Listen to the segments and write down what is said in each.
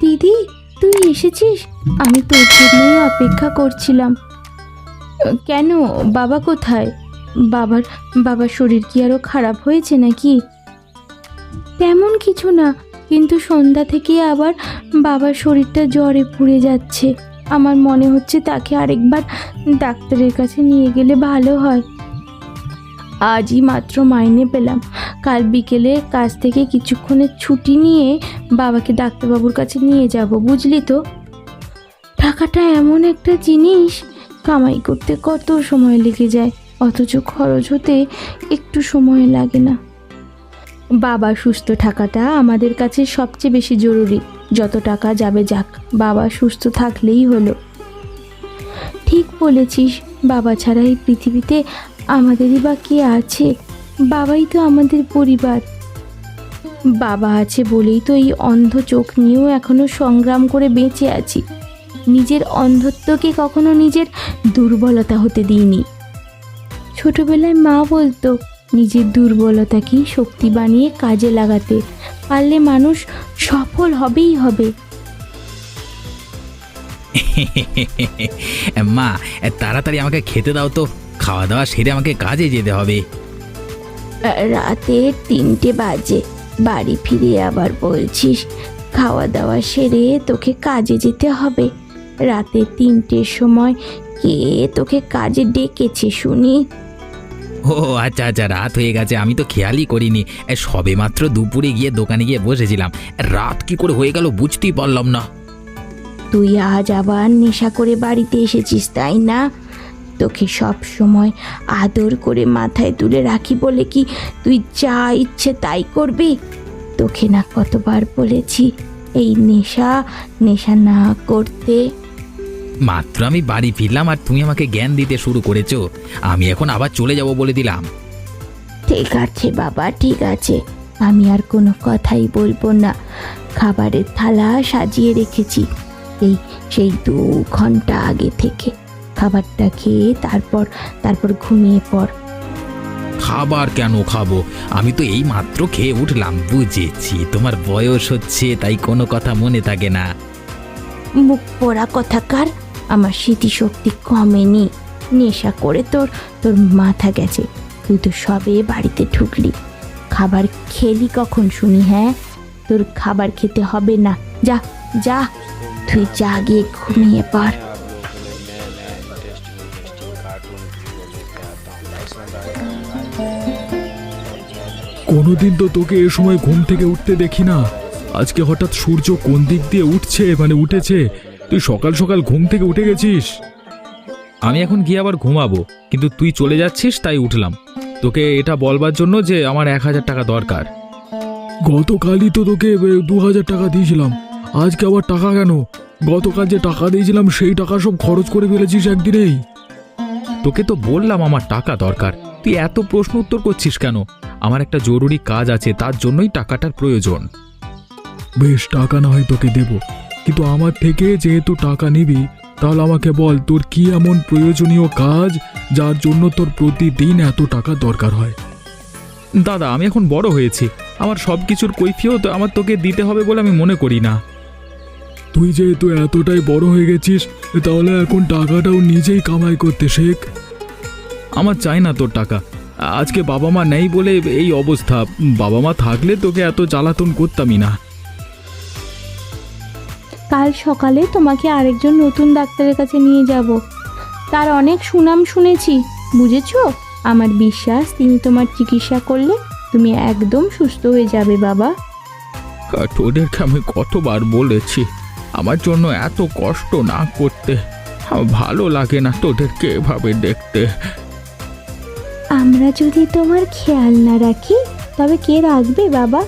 দিদি, তুই এসেছিস? আমি তোর জন্যই অপেক্ষা করছিলাম। কেন? বাবা কোথায়? বাবার বাবার শরীর কি আরও খারাপ হয়েছে নাকি? তেমন কিছু না, কিন্তু সন্ধ্যা থেকে আবার বাবার শরীরটা জ্বরে পুড়ে যাচ্ছে। আমার মনে হচ্ছে তাকে আরেকবার ডাক্তারের কাছে নিয়ে গেলে ভালো হয়। আজই মাত্র মাইনে পেলাম। কাল বিকেলে কাজ থেকে কিছুক্ষণের ছুটি নিয়ে বাবাকে ডাক্তারবাবুর কাছে নিয়ে যাব, বুঝলি তো? টাকাটা এমন একটা জিনিস, কামাই করতে কত সময় লেগে যায়, অথচ খরচ হতে একটু সময় লাগে না। বাবা সুস্থ থাকাটা আমাদের কাছে সবচেয়ে বেশি জরুরি, যত টাকা যাবে যাক, বাবা সুস্থ থাকলেই হলো। ঠিক বলেছিস, বাবা ছাড়া এই পৃথিবীতে আমাদেরই বা কে আছে? বাবাই তো আমাদের পরিবার। বাবা আছে বলেই তো এই অন্ধ চোখ নিয়েও এখনও সংগ্রাম করে বেঁচে আছি। নিজের অন্ধত্বকে কখনো নিজের দুর্বলতা হতে দিইনি। ছোটবেলায় মা বলতো, নিজের দুর্বলতাকেই শক্তি বানিয়ে কাজে লাগাতে পারলে মানুষ সফল হবেই হবে। মা তাড়াতাড়ি আমাকে খেতে দাও তো। খাওয়া দাওয়া সেরে আমাকে কাজে যেতে হবে। রাতে তিনটে বাজে। বাড়ি ফিরে আবার বলছিস খাওয়া দাওয়া সেরে তোকে কাজে যেতে হবে। রাতে তিনটের সময় কে তোকে কাজে ডেকেছে শুনি? ও আচ্ছা আচ্ছা রাত হয়ে গেছে আমি তো খেয়ালই করিনি। সবে মাত্র দুপুরে গিয়ে দোকানে গিয়ে বসেছিলাম। রাত কি করে হয়ে গেল বুঝতেই পারলাম না। তুই আজ আবার নেশা করে বাড়িতে এসেছিস তাই না? তোকে সব সময় আদর করে মাথায় তুলে রাখি বলে কি তুই যা ইচ্ছে তাই করবি? তোকে না কতবার বলেছি এই নেশা নেশা না করতে। মাত্র আমি বাড়ি ফিরলাম আর তুমি আমাকে জ্ঞান দিতে শুরু করেছ। আমি এখন আবার চলে যাব বলে দিলাম। ঠিক আছে বাবা ঠিক আছে। আমি আর কোনো কথাই বলব না। খাবারের থালা সাজিয়ে রেখেছি। এই সেই দু ঘণ্টা আগে থেকে। খাবারটা খেয়ে তারপর তারপর ঘুমিয়ে পড়। খাবার কেন খাব? আমি তো এই মাত্র খেয়ে উঠলাম বুঝেছি। তোমার বয়স হচ্ছে তাই কোনো কথা মনে থাকে না। মুখ পড়া কথাকার আমার স্মৃতিশক্তি কমেনি। নেশা করে তোর তোর মাথা গেছে। তুই তো সবে বাড়িতে ঢুকলি। খাবার খেলি কখন শুনি হ্যাঁ? তোর খাবার খেতে হবে না। যা যা। তুই যা গিয়ে ঘুমিয়ে পড়। কোনোদিন তো তোকে এ সময় ঘুম থেকে উঠতে দেখি না। আজকে হঠাৎ সূর্য কোন দিক দিয়ে উঠছে মানে উঠেছে? তুই সকাল সকাল ঘুম থেকে উঠে গেছিস? আমি এখন গিয়ে আবার ঘুমাবো, কিন্তু তুই চলে যাচ্ছিস, তাই উঠলাম। তোকে এটা বলবার জন্য যে আমার এক হাজার টাকা দরকার। গতকালই তো তোকে দু হাজার টাকা দিয়েছিলাম। আজকে আবার টাকা কেন? গতকাল যে টাকা দিয়েছিলাম, সেই টাকা সব খরচ করে ফেলেছিস একদিনেই। তোকে তো বললাম আমার টাকা দরকার। তুই এত প্রশ্ন উত্তর করছিস কেন? আমার একটা জরুরি কাজ আছে তার জন্যই টাকাটার প্রয়োজন। বেশ টাকা না হয় তোকে দেব। কিন্তু আমার থেকে যেহেতু টাকা নিবি তাহলে আমাকে বল তোর কি এমন প্রয়োজনীয় কাজ যার জন্য তোর প্রতিদিন এত টাকা দরকার হয়? দাদা আমি এখন বড় হয়েছি। আমার সব কিছুর কৈফিয়ত আমার তোকে দিতে হবে বলে আমি মনে করি না। তুই যেহেতু এতটাই বড় হয়ে গেছিস তাহলে এখন টাকাটাও নিজেই কামাই করতে শেখ। আমার চাই না তোর টাকা। আজকে বাবা মা নেই বলে এই অবস্থা। বাবা মা থাকলে তোকে এত জ্বালাতন করতামই না। কাল সকালে তোমাকে আরেকজন নতুন ডাক্তারের কাছে নিয়ে যাব। তার অনেক সুনাম শুনেছি বুঝেছ? আমার বিশ্বাস তিনি তোমার চিকিৎসা করলে তুমি একদম সুস্থ হয়ে যাবে বাবা। তোদেরকে আমি কতবার বলেছি আমার জন্য এত কষ্ট না করতে। ভালো লাগে না তোদেরকে এভাবে দেখতে। আমরা যদি তোমার খেয়াল না রাখি তবে কে রাখবে বাবা?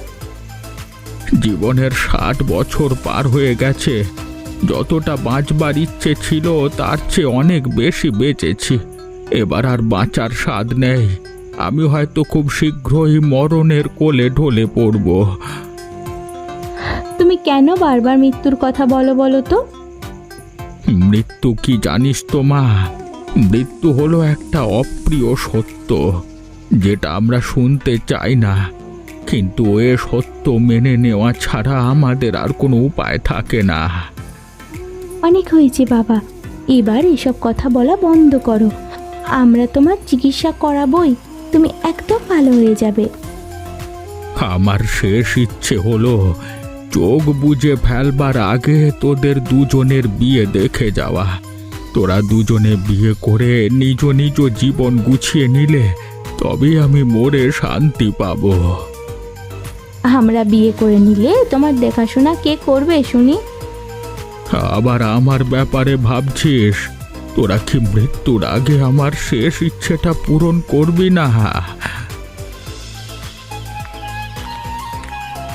জীবনের ষাট বছর পার হয়ে গেছে। যতটা বাঁচবার ইচ্ছে ছিল তার চেয়ে অনেক বেশি বেঁচেছি। এবার আর বাঁচার স্বাদ নেই। আমি হয়তো খুব শীঘ্রই মরণের কোলে ঢলে পড়ব। তুমি কেন বারবার মৃত্যুর কথা বলো বলো তো? মৃত্যু কি জানিস তো মা? মৃত্যু হলো একটা অপ্রিয় সত্য যেটা আমরা শুনতে চাই না। কিন্তু এ সত্য মেনে নেওয়া ছাড়া আমাদের আর কোনো উপায় থাকে না। অনেক হয়েছে বাবা। এবার এসব কথা বলা বন্ধ করো। আমরা তোমার চিকিৎসা করাবই। তুমি একদম ভালো হয়ে যাবে। আমার শেষ ইচ্ছে হলো চোখ বুজে ফেলবার আগে তোদের দুজনের বিয়ে দেখে যাওয়া। তোরা দুজনে বিয়ে করে নিজ নিজ জীবন গুছিয়ে নিলে তবে আমি মোরে শান্তি পাব। আমরা বিয়ে করে নিলে তোমার দেখাশোনা কে করবে শুনি? আবার আমার ব্যাপারে ভাবছিস? তোরা কি মৃত্যুর আগে আমার শেষ ইচ্ছেটা পূরণ করবি না?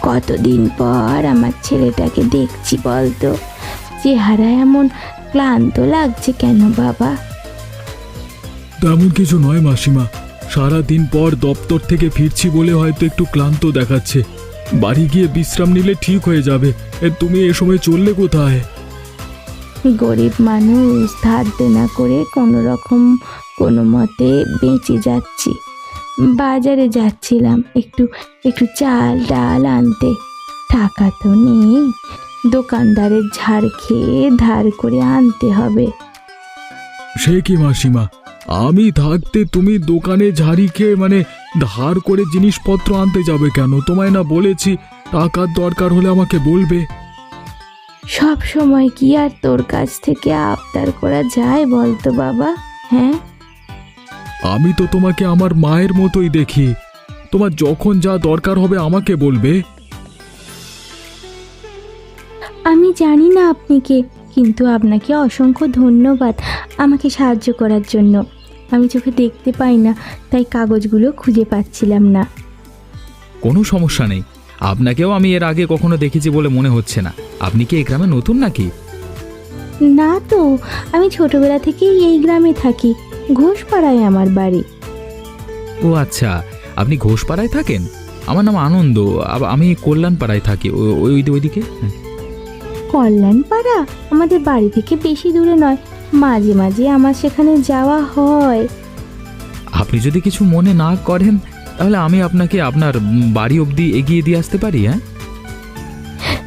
কতদিন পর আমার ছেলেটাকে দেখছি বলতো। চেহারা এমন ক্লান্ত লাগছে কেন বাবা? তেমন কিছু নয় মাসিমা। সারা দিন পর দপ্তর থেকে ফিরছি বলে হয়তো একটু ক্লান্ত দেখাচ্ছে। বাড়ি গিয়ে বিশ্রাম নিলে ঠিক হয়ে যাবে। এ, তুমি এ সময় চললে কোথায়? গরিব মানুষ ধার দেনা করে কোনো রকম কোনো মতে বেঁচে যাচ্ছি। বাজারে যাচ্ছিলাম একটু একটু চাল ডাল আনতে। টাকা তো নেই। দোকানদারের ঝাড় খেয়ে ধার করে আনতে হবে। সে কি মাসিমা? আমি থাকতে তুমি দোকানে ঝাড়ি খেয়ে মানে ধার করে জিনিসপত্র আনতে যাবে কেন? তোমায় না বলেছি টাকার দরকার হলে আমাকে বলবে। সব সময় কি আর তোর কাছ থেকে আবদার করা যায় বলতো বাবা? হ্যাঁ? আমি তো তোমাকে আমার মায়ের মতোই দেখি। তোমার যখন যা দরকার হবে আমাকে বলবে। জানি না আপনি কে কিন্তু আপনাকে অসংখ্য ধন্যবাদ আমাকে সাহায্য করার জন্য। আমি চোখে দেখতে পাই না তাই কাগজগুলো খুঁজে পাচ্ছিলাম না। কোনো সমস্যা নেই। আপনাকেও আমি এর আগে কখনো দেখেছি বলে মনে হচ্ছে না। আপনি কি এই গ্রামে নতুন নাকি? না তো আমি ছোটবেলা থেকেই এই গ্রামে থাকি ঘোষপাড়ায় আমার বাড়ি। ও আচ্ছা আপনি ঘোষপাড়ায় থাকেন? আমার নাম আনন্দ আব- আমি কল্যাণপাড়ায় থাকি ও- ওই ওই ওইদিকে। কল্যাণপাড়া? আমাদের বাড়ি থেকে বেশি দূরে নয়। মাঝে মাঝে আমার সেখানে যাওয়া হয়। আপনি যদি কিছু মনে না করেন তাহলে আমি আপনাকে আপনার বাড়ি অবধি এগিয়ে দিয়ে আসতে পারি হ্যাঁ?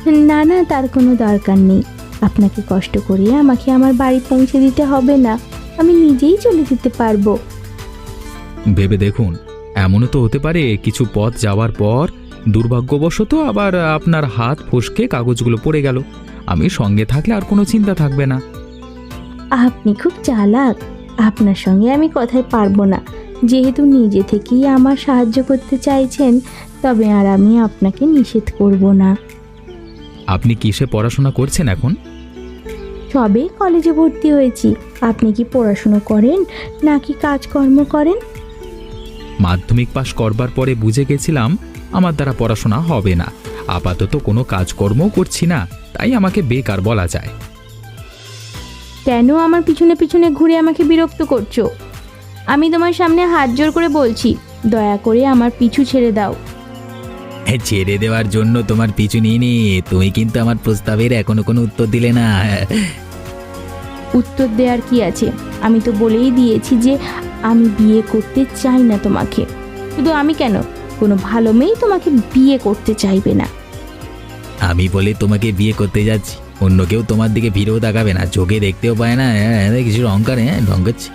না না তার কোনো দরকার নেই। আপনাকে কষ্ট করে আমাকে আমার বাড়ি পৌঁছে দিতে হবে না। আমি নিজেই চলে যেতে পারব। ভেবে দেখুন এমনও তো হতে পারে কিছু পথ যাওয়ার পর দুর্ভাগ্যবশত আবার আপনার হাত ফসকে কাগজগুলো পড়ে গেল। আমি সঙ্গে থাকলে আর কোনো চিন্তা থাকবে না। আপনি খুব চালাক। আপনার সঙ্গে আমি কথায় পারব না। যেহেতু নিজে থেকেই আমার সাহায্য করতে চাইছেন তবে আর আমি আপনাকে নিষেধ করব না। আপনি কিসে পড়াশোনা করছেন এখন? সবে কলেজে ভর্তি হয়েছি। আপনি কি পড়াশুনো করেন নাকি কাজকর্ম করেন? মাধ্যমিক পাশ করবার পরে বুঝে গেছিলাম আমার দ্বারা পড়াশোনা হবে না। আপাতত কোনো কাজকর্ম করছি না তাই আমাকে বেকার বলা যায়। কেন আমার পিছনে পিছনে ঘুরে আমাকে বিরক্ত করছ? আমি তোমার সামনে হাত জোর করে বলছি দয়া করে আমার পিছু ছেড়ে দাও। ছেড়ে দেওয়ার জন্য তোমার পিছু নিয়ে নি তুমি কিন্তু আমার প্রস্তাবের এখনও কোনো উত্তর দিলে না। উত্তর দেওয়ার কি আছে? আমি তো বলেই দিয়েছি যে আমি বিয়ে করতে চাই না তোমাকে। শুধু আমি কেন? কোনো ভালো মেয়ে তোমাকে বিয়ে করতে চাইবে না। আমি বলে তোমাকে বিয়ে করতে যাচ্ছি। অন্য কেউ তোমার দিকে ফিরেও তাকাবে না। চোখে দেখতেও পায় না। হ্যাঁ কিছু অহংকার হ্যাঁ ঢং করছে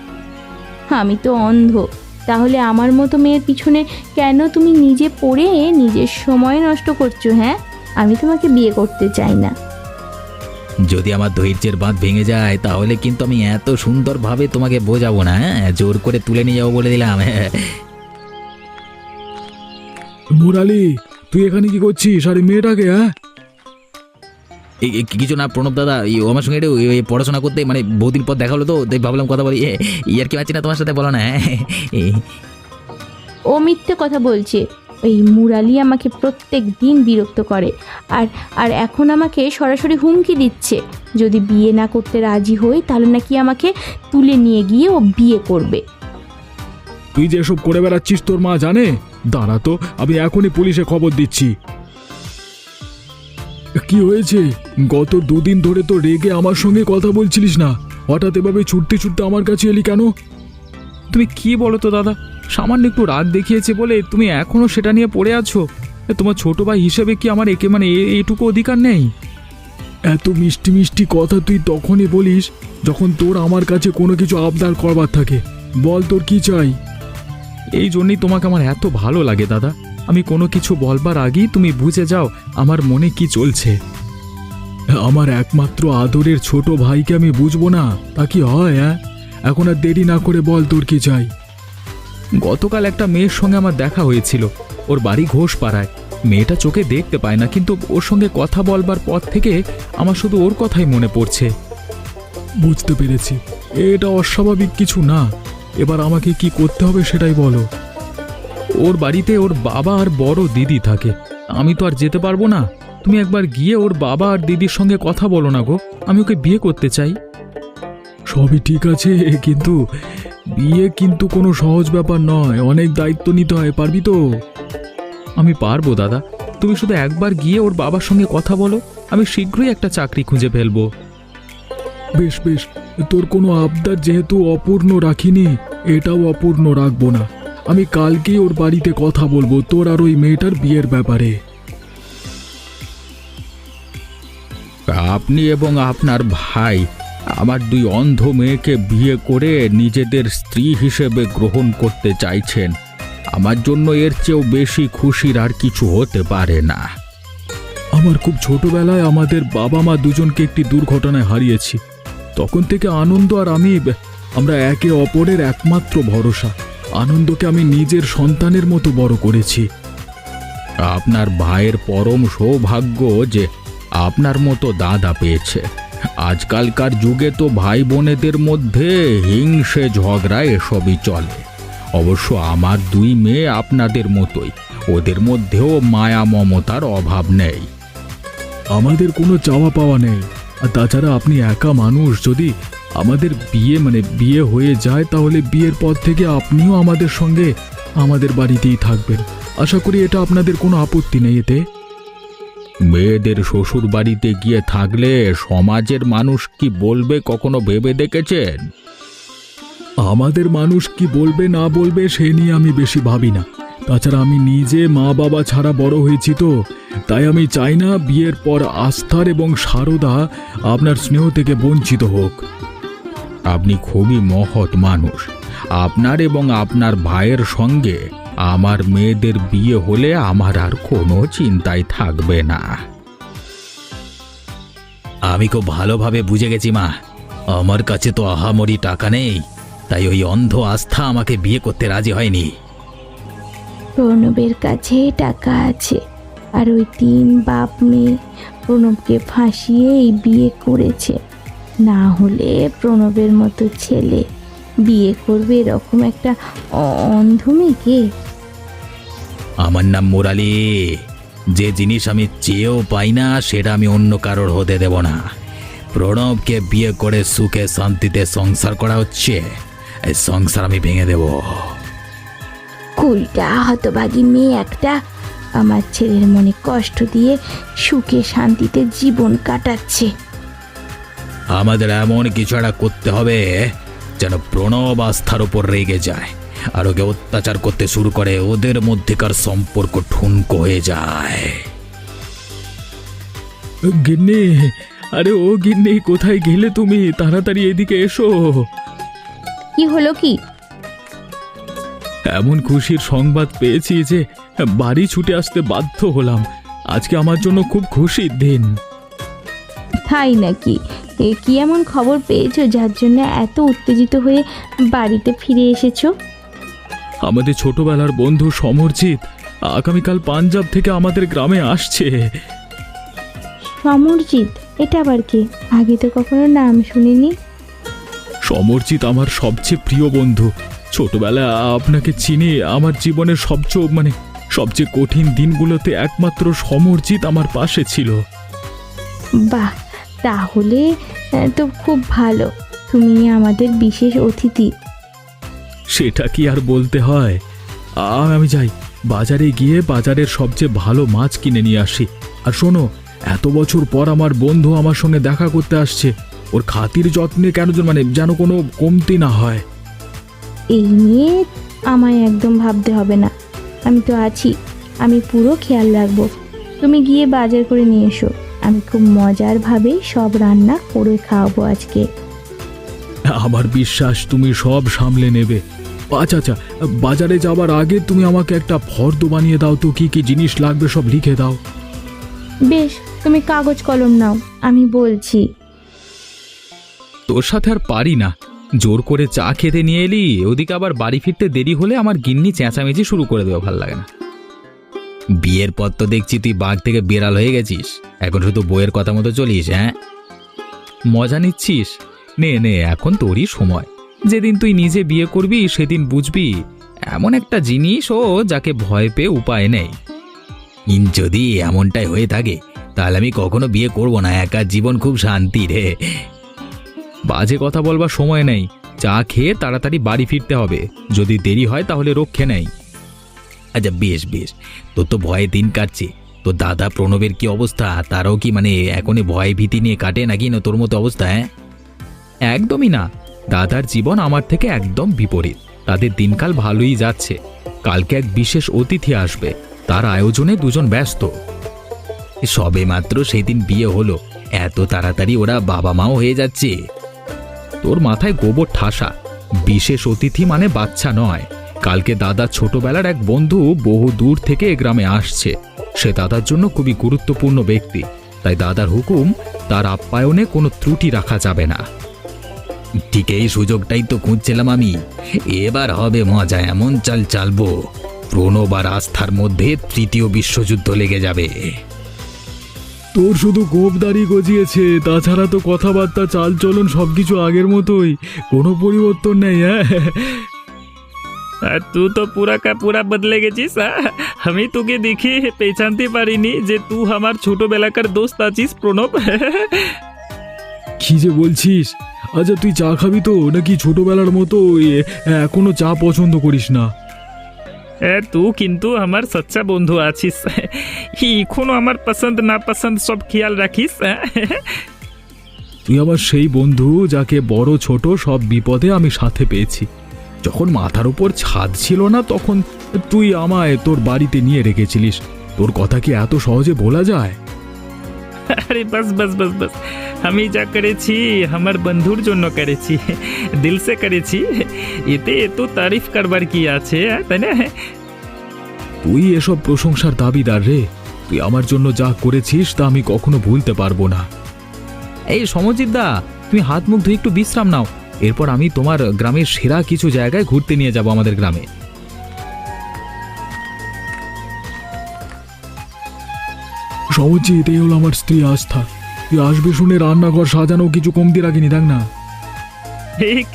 আমি তো অন্ধ। তাহলে আমার মতো মেয়ের পিছনে কেন তুমি নিজে পড়ে নিজের সময় নষ্ট করছ হ্যাঁ? আমি তোমাকে বিয়ে করতে চাই না। যদি আমার ধৈর্যের বাঁধ ভেঙে যায় তাহলে কিন্তু আমি এত সুন্দরভাবে তোমাকে বোঝাবো না হ্যাঁ? জোর করে তুলে নিয়ে যাব বলে দিলাম হ্যাঁ। মুরালি তুই এখানে কি করছিস? আরে মেয়েটাকে হ্যাঁ? এই এই কিছু না প্রণব দাদা এই ও আমার সঙ্গে একটু এই- এই পড়াশোনা করতে মানে বহুদিন পর দেখা হলো তো তাই ভাবলাম কথা বলি। এ, ইয়ার কি পাচ্ছি না তোমার সাথে বলো না হ্যাঁ? এই, ও মিথ্যে কথা বলছে। এই মুরালি আমাকে প্রত্যেক দিন বিরক্ত করে আর আর এখন আমাকে সরাসরি হুমকি দিচ্ছে। যদি বিয়ে না করতে রাজি হই তাহলে নাকি আমাকে তুলে নিয়ে গিয়ে ও বিয়ে করবে। তুই যে এসব করে বেড়াচ্ছিস তোর মা জানে? দাঁড়া তো আমি এখনই পুলিশে খবর দিচ্ছি। কি হয়েছে? গত দুদিন ধরে তো রেগে আমার সঙ্গে কথা বলছিলিস না। হঠাৎ এভাবে ছুটতে ছুটতে আমার কাছে এলি কেন? তুমি কি বলো তো দাদা? সামান্য একটু রাগ দেখিয়েছে বলে তুমি এখনও সেটা নিয়ে পড়ে আছো? তোমার ছোট ভাই হিসেবে কি আমার একে মানে এটুকু অধিকার নেই? এত মিষ্টি মিষ্টি কথা তুই তখনই বলিস যখন তোর আমার কাছে কোনো কিছু আবদার করবার থাকে। বল তোর কি চাই? এই জন্যই তোমাকে আমার এত ভালো লাগে, দাদা। আমি কোনো কিছু বলবার আগেই তুমি বুঝে যাও আমার মনে কি চলছে। আমার একমাত্র আদরের ছোট ভাইকে আমি বুঝব না, তা কি হয় হ্যাঁ? এখন আর দেরি না করে বল তোর কি চাই। গতকাল একটা মেয়ের সঙ্গে আমার দেখা হয়েছিল। ওর বাড়ি ঘোষ পাড়ায় মেয়েটা চোখে দেখতে পায় না, কিন্তু ওর সঙ্গে কথা বলবার পর থেকে আমার শুধু ওর কথাই মনে পড়ছে। বুঝতে পেরেছি। এটা অস্বাভাবিক কিছু না। এবার আমাকে কি করতে হবে সেটাই বলো। ওর বাড়িতে ওর বাবা আর বড় দিদি থাকে। আমি তো আর যেতে পারব না। তুমি একবার গিয়ে ওর বাবা আর দিদির সঙ্গে কথা বলো না গো। আমি ওকে বিয়ে করতে চাই। সবই ঠিক আছে, কিন্তু বিয়ে কিন্তু কোনো সহজ ব্যাপার নয়। অনেক দায়িত্ব নিতে হয়, পারবি তো? আমি পারব দাদা। তুমি শুধু একবার গিয়ে ওর বাবার সঙ্গে কথা বলো। আমি শীঘ্রই একটা চাকরি খুঁজে ফেলব। বেশ বেশ তোর কোনো আবদার যেহেতু অপূর্ণ রাখিনি এটাও অপূর্ণ রাখব না। আমি কালকেই ওর বাড়িতে কথা বলব তোর আর ওই মেয়েটার বিয়ের ব্যাপারে। আপনি এবং আপনার ভাই আমার দুই অন্ধ মেয়েকে বিয়ে করে নিজেদের স্ত্রী হিসেবে গ্রহণ করতে চাইছেন। আমার জন্য এর চেয়েও বেশি খুশির আর কিছু হতে পারে না। আমার খুব ছোটবেলায় আমাদের বাবা মা দুজনকে একটি দুর্ঘটনায় হারিয়েছি। তখন থেকে আনন্দ আর আমি, আমরা একে অপরের একমাত্র ভরসা। আনন্দকে আমি নিজের সন্তানের মতো বড় করেছি। আপনার ভাইয়ের পরম সৌভাগ্য যে আপনার মতো দাদা পেয়েছে। আজকালকার যুগে তো ভাই বোনেদের মধ্যে হিংসে ঝগড়া এসবই চলে। অবশ্য আমার দুই মেয়ে আপনাদের মতোই, ওদের মধ্যেও মায়া মমতার অভাব নেই। আমাদের কোনো চাওয়া পাওয়া নেই। আর তাছাড়া আপনি একা মানুষ, যদি আমাদের বিয়ে মানে বিয়ে হয়ে যায়, তাহলে বিয়ের পর থেকে আপনিও আমাদের সঙ্গে আমাদের বাড়িতেই থাকবেন। আশা করি এটা আপনাদের কোনো আপত্তি নেই এতে। মেয়েদের শ্বশুর বাড়িতে গিয়ে থাকলে সমাজের মানুষ কি বলবে কখনো ভেবে দেখেছেন? আমাদের মানুষ কি বলবে না বলবে সে নিয়ে আমি বেশি ভাবি না। তাছাড়া আমি নিজে মা বাবা ছাড়া বড় হয়েছি তো। তাই আমি চাই না বিয়ের পর আস্থার এবং সারদা আপনার স্নেহ থেকে বঞ্চিত হোক। আপনি খুবই মহৎ মানুষ। আপনার এবং আপনার ভাইয়ের সঙ্গে আমার মেয়েদের বিয়ে হলে আমার আর কোনো চিন্তাই থাকবে না। আমি খুব ভালোভাবে বুঝে গেছি মা। আমার কাছে তো আহামরি টাকা নেই তাই ওই অন্ধ আস্থা আমাকে বিয়ে করতে রাজি হয়নি। প্রণবের কাছে টাকা আছে। আর ওই তিন বাপ মেয়ে প্রণবকে ফাঁসিয়ে এই বিয়ে করেছে। না হলে প্রণবের মতো ছেলে বিয়ে করবে এরকম একটা অন্ধ মেয়েকে? আমার নাম মুরালি। যে জিনিস আমি চেয়েও পাই না সেটা আমি অন্য কারোর হতে দেব না। প্রণবকে বিয়ে করে সুখে শান্তিতে সংসার করা হচ্ছে। এই সংসার আমি ভেঙে দেব। কুলটা হতভাগী মেয়ে একটা আমার ছেলের মনে কষ্ট দিয়ে সুখে শান্তিতে জীবন কাটাচ্ছে। আমাদের এমন কিছু একটা করতে হবে যেন প্রণব আস্থার উপর রেগে যায় আর ওকে অত্যাচার করতে শুরু করে ওদের মধ্যেকার সম্পর্ক ঠুনকো হয়ে যায়। গিন্নি আরে ও গিন্নি কোথায় গেলে তুমি? তাড়াতাড়ি এদিকে এসো। কি হলো কি? এমন খুশির সংবাদ পেয়েছি যে বাড়ি ছুটে আসতে বাধ্য হলাম। আজকে আমার জন্য খুব খুশির দিন। তাই নাকি? এ কি এমন খবর পেয়েছ যার জন্য এত উত্তেজিত হয়ে বাড়িতে ফিরে এসেছ? আমাদের ছোটবেলার বন্ধু সমরজিৎ আগামীকাল পাঞ্জাব থেকে আমাদের গ্রামে আসছে। সমরজিৎ? এটা আবার কি? আগে তো কখনো নাম শুনিনি। সমরজিৎ আমার সবচেয়ে প্রিয় বন্ধু। ছোটবেলায় আপনাকে চিনি আমার জীবনের সবচেয়ে মানে সবচেয়ে কঠিন দিনগুলোতে একমাত্র সমরজিৎ আমার পাশে ছিল। বাহ তাহলে তো খুব ভালো। তুমি আমাদের বিশেষ অতিথি। সেটা কি আর বলতে হয়? আমি যাই বাজারে গিয়ে বাজারের সবচেয়ে ভালো মাছ কিনে নিয়ে আসি। আর শোনো এত বছর পর আমার বন্ধু আমার সঙ্গে দেখা করতে আসছে। ওর খাতির যত্নে কেন মানে যেন কোনো কমতি না হয়। এই নিয়ে আমায় একদম ভাবতে হবে না। আমি তো আছি। আমি পুরো খেয়াল রাখব। তুমি গিয়ে বাজার করে নিয়ে এসো। আমি খুব মজার ভাবে সব রান্না করে খাওয়াবো আজকে। আমার বিশ্বাস তুমি সব সামলে নেবে। আচ্ছা আচ্ছা বাজারে যাবার আগে তুমি আমাকে একটা ফর্দ বানিয়ে দাও তো কি কি জিনিস লাগবে সব লিখে দাও। বেশ তুমি কাগজ কলম নাও আমি বলছি। তোর সাথে আর পারি না। জোর করে চা খেতে নিয়ে এলি, ওদিকে আবার বাড়ি ফিরতে দেরি হলে আমার গিন্নি চেঁচামেচি শুরু করে দেবে ভালো লাগে না। বিয়ের পর তো দেখছি তুই বাঘ থেকে বিড়াল হয়ে গেছিস। এখন শুধু বইয়ের কথা মতো চলিস হ্যাঁ? মজা নিচ্ছিস? নে নে, এখন তোরই সময়। যেদিন তুই নিজে বিয়ে করবি, সেদিন বুঝবি, এমন একটা জিনিস ও যাকে ভয় পেয়ে উপায় নেই। যদি এমনটাই হয়ে থাকে, তাহলে আমি কখনো বিয়ে করব না, একা জীবন খুব শান্তি রে। বাজে কথা বলবার সময় নেই। চা খেয়ে তাড়াতাড়ি বাড়ি ফিরতে হবে। যদি দেরি হয় তাহলে রক্ষে নেই। আচ্ছা বেশ বেশ। তোর তো ভয়ে দিন কাটছে। তো দাদা প্রণবের কি অবস্থা? তারাও কি মানে এখনই ভয় ভীতি নিয়ে কাটে নাকি না তোর মতো অবস্থা হ্যাঁ? একদমই না। দাদার জীবন আমার থেকে একদম বিপরীত। তাদের দিনকাল ভালোই যাচ্ছে। কালকে এক বিশেষ অতিথি আসবে। তার আয়োজনে দুজন ব্যস্ত। সবে মাত্র সেদিন বিয়ে হলো। এত তাড়াতাড়ি ওরা বাবা মাও হয়ে যাচ্ছে। তোর মাথায় গোবর ঠাসা। বিশেষ অতিথি মানে বাচ্চা নয়। কালকে দাদা ছোটবেলার এক বন্ধু বহু দূর থেকে এ গ্রামে আসছে। সে দাদার জন্য খুবই গুরুত্বপূর্ণ ব্যক্তি। তাই দাদার হুকুম, তার আপ্যায়নে কোনো ত্রুটি রাখা যাবে না। ঠিক এই সুযোগটাই তো খুঁজছিলাম আমি। এবার হবে মজা, এমন চাল চালবো। প্রণব আর আস্থার মধ্যে তৃতীয় বিশ্বযুদ্ধ লেগে যাবে। তোর শুধু গোপদারি গজিয়েছে তাছাড়া তো কথাবার্তা চালচলন সবকিছু আগের মতোই। কোনো পরিবর্তন নেই হ্যাঁ? আর তুই তো পুরা কা পুরা বদলে গেছিস? আমি তোকে দেখে পেছানতে পারিনি যে তুই আমার ছোটবেলাকার দোস্ত আছিস প্রণব। কি যে বলছিস? আচ্ছা তুই চা খাবি তো নাকি ছোটবেলার মতো এখনও চা পছন্দ করিস না? এ, তুই কিন্তু আমার সচ্চা বন্ধু আছিস। এখনও আমার পছন্দ না পছন্দ সব খেয়াল রাখিস হ্যাঁ? তুই আমার সেই বন্ধু যাকে বড় ছোট সব বিপদে আমি সাথে পেয়েছি। যখন মাথার উপর ছাদ ছিল না তখন তুই আমায় তোর বাড়িতে নিয়ে রেখেছিলিস। তোর কথা কি এত সহজে বলা যায়? আরে বাস বাস বাস বাস আমি যা করেছি আমার বন্ধুর জন্য করেছি দিল সে করেছি এতে এত তারিফ করবার কি আছে তাই না তুই এসব প্রশংসার দাবিদার রে। তুই আমার জন্য যা করেছিস তা আমি কখনো ভুলতে পারব না। এই সমজিৎ দা তুমি হাত মুখ ধুয়ে একটু বিশ্রাম নাও। এরপর আমি তোমার গ্রামের সেরা কিছু জায়গায় ঘুরতে নিয়ে যাব আমাদের গ্রামে। সমজিৎ এই হলো আমার স্ত্রী আস্থা। তুই আসবে শুনে রান্নাঘর সাজানো কিছু কমতি রাখিনি দেখ না।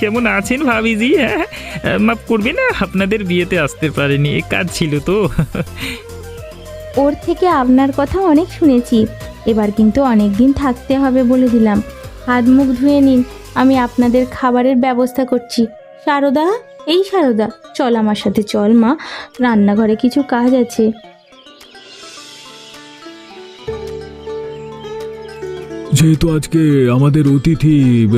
কেমন আছেন ভাবিজি? হ্যাঁ মাফ করবে না আপনাদের বিয়েতে আসতে পারেনি কাজ ছিল তো। ওর থেকে আপনার কথা অনেক শুনেছি। এবার কিন্তু অনেক দিন থাকতে হবে বলে দিলাম। হাত মুখ ধুয়ে নিন আমি আপনাদের খাবারের ব্যবস্থা করছি। সারদা এই সারদা চল আমার সাথে চল মা রান্নাঘরে কিছু কাজ আছে। যেহেতু আজকে আমাদের অতিথি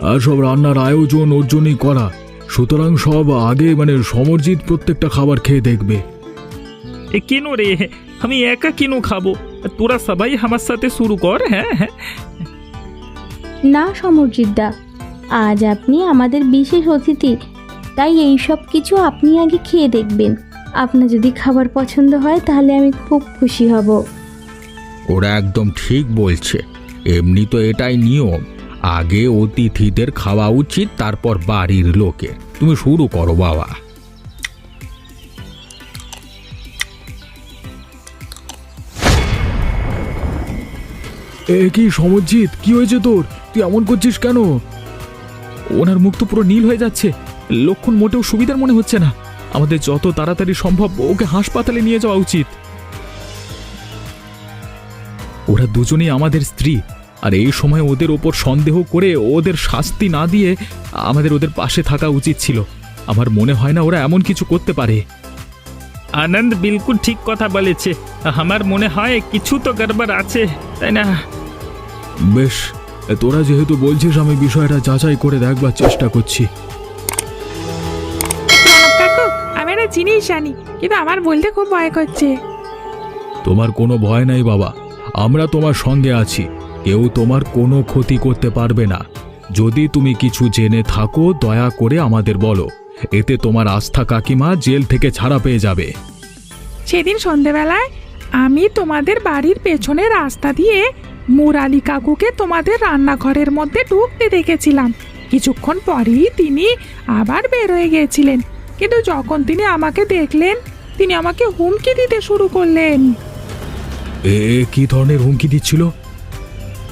আর সব রান্নার আয়োজন ওর জন্যই করা সুতরাং সব আগে মানে সমরজিৎ প্রত্যেকটা খাবার খেয়ে দেখবে। এ কেন রে? আমি একা কেন খাব? তোরা সবাই আমার সাথে শুরু কর হ্যাঁ হ্যাঁ। না সমরজিৎদা আজ আপনি আমাদের বিশেষ অতিথি তাই এই সব কিছু আপনি আগে খেয়ে দেখবেন। আপনার যদি খাবার পছন্দ হয় তাহলে আমি খুব খুশি হব। ওরা একদম ঠিক বলছে। এমনি তো এটাই নিয়ম। আগে অতিথিদের খাওয়া উচিত তারপর বাড়ির লোকে। তুমি শুরু করো বাবা। এ কি সমরজিৎ কি হয়েছে তোর? তুই এমন করছিস কেন? ওনার মুখ তো পুরো নীল হয়ে যাচ্ছে। লক্ষণ মোটেও সুবিধার মনে হচ্ছে না। আমাদের যত তাড়াতাড়ি সম্ভব ওকে হাসপাতালে নিয়ে যাওয়া উচিত। ওরা দুজনেই আমাদের স্ত্রী। আর এই সময় ওদের ওপর সন্দেহ করে ওদের শাস্তি না দিয়ে আমাদের ওদের পাশে থাকা উচিত ছিল। আমার মনে হয় না ওরা এমন কিছু করতে পারে। আনন্দ বিলকুল ঠিক কথা বলেছে। আমার মনে হয় কিছু তো গড়বড় আছে তাই না? বেশ তোরা যেহেতু বলছিস আমি বিষয়টা যাচাই করে দেখবার চেষ্টা করছি। আমি একটা জিনিস জানি কিন্তু আমার বলতে খুব ভয় করছে। তোমার কোনো ভয় নাই বাবা আমরা তোমার সঙ্গে আছি। কেউ তোমার কোনো ক্ষতি করতে পারবে না। যদি তুমি কিছু জেনে থাকো দয়া করে আমাদের বলো। এতে তোমার আস্থা কাকিমা জেল থেকে ছাড়া পেয়ে যাবে। সেদিন সন্ধেবেলায় আমি তোমাদের বাড়ির পেছনে রাস্তা দিয়ে মুরালি কাকুকে তোমাদের রান্নাঘরের মধ্যে ঢুকতে দেখেছিলাম। কিছুক্ষণ পরেই তিনি আবার বের হয়ে গিয়েছিলেন। কিন্তু যখন তিনি আমাকে দেখলেন তিনি আমাকে হুমকি দিতে শুরু করলেন। এ এ কি ধরনের হুমকি দিচ্ছিল?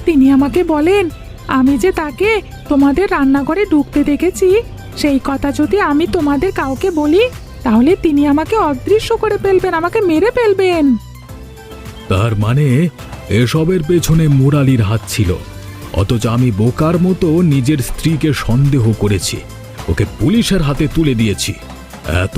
তিনি আমাকে বলেন, আমি যে তাকে তোমাদের রান্নাঘরে ঢুকতে দেখেছি, সেই কথা যদি আমি তোমাদের কাউকে বলি, তাহলে তিনি আমাকে অদৃশ্য করে ফেলবেন, আমাকে মেরে ফেলবেন। তার মানে এসবের পেছনে মুরালির হাত ছিল, অথচ আমি বোকার মতো নিজের স্ত্রীকে সন্দেহ করেছি, ওকে পুলিশের হাতে তুলে দিয়েছি। এত